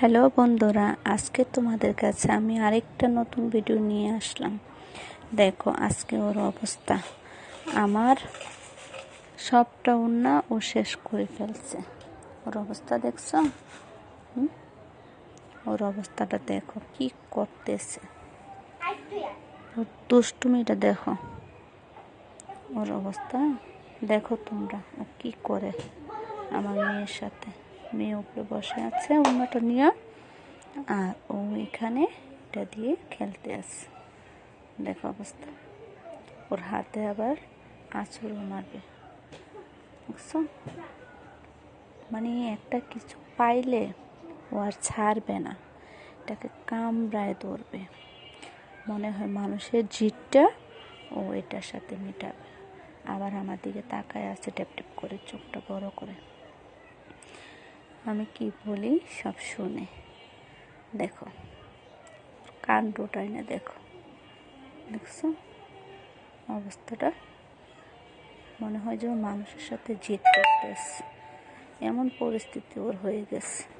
Hello বন্ধুরা, আজকে তোমাদের কাছে আমি আরেকটা নতুন ভিডিও নিয়ে আসলাম। দেখো আজকে ওর অবস্থা। আমার সবটা উন্না ও শেষ করে ফেলছে। ওর অবস্থা দেখছ? ওর অবস্থাটা দেখো কি করতেছে। ওর দুষ্টুমিটা দেখো। ওর অবস্থা দেখো তোমরা ও কি করে আমার মেয়ের সাথে। মেয়ে উপরে বসে আছে, অন্যটা নিয়ে। আর ও এখানে এটা দিয়ে খেলতে আছে দেখো অবস্থা। ওর হাতে আবার আঁচড়ও মারবে। বুঝছ? মানে একটা কিছু পাইলে ও আর ছাড়বে না। এটাকে কামড়ায় ধরবে। মনে হয় মানুষের জিটটা ও এটার সাথে মেটাবে। আবার আমার দিকে তাকায় আছে ট্যাপ ট্যাপ করে, চোখটা বড় করে। আমি কি বলি? সব শুনে। দেখো। কান ডোটাই না, দেখো। দেখছ? অবস্থাটা? মনে হয় যে মানুষের সাথে জিত করতেছে। এমন পরিস্থিতি ওর হয়ে গেছে।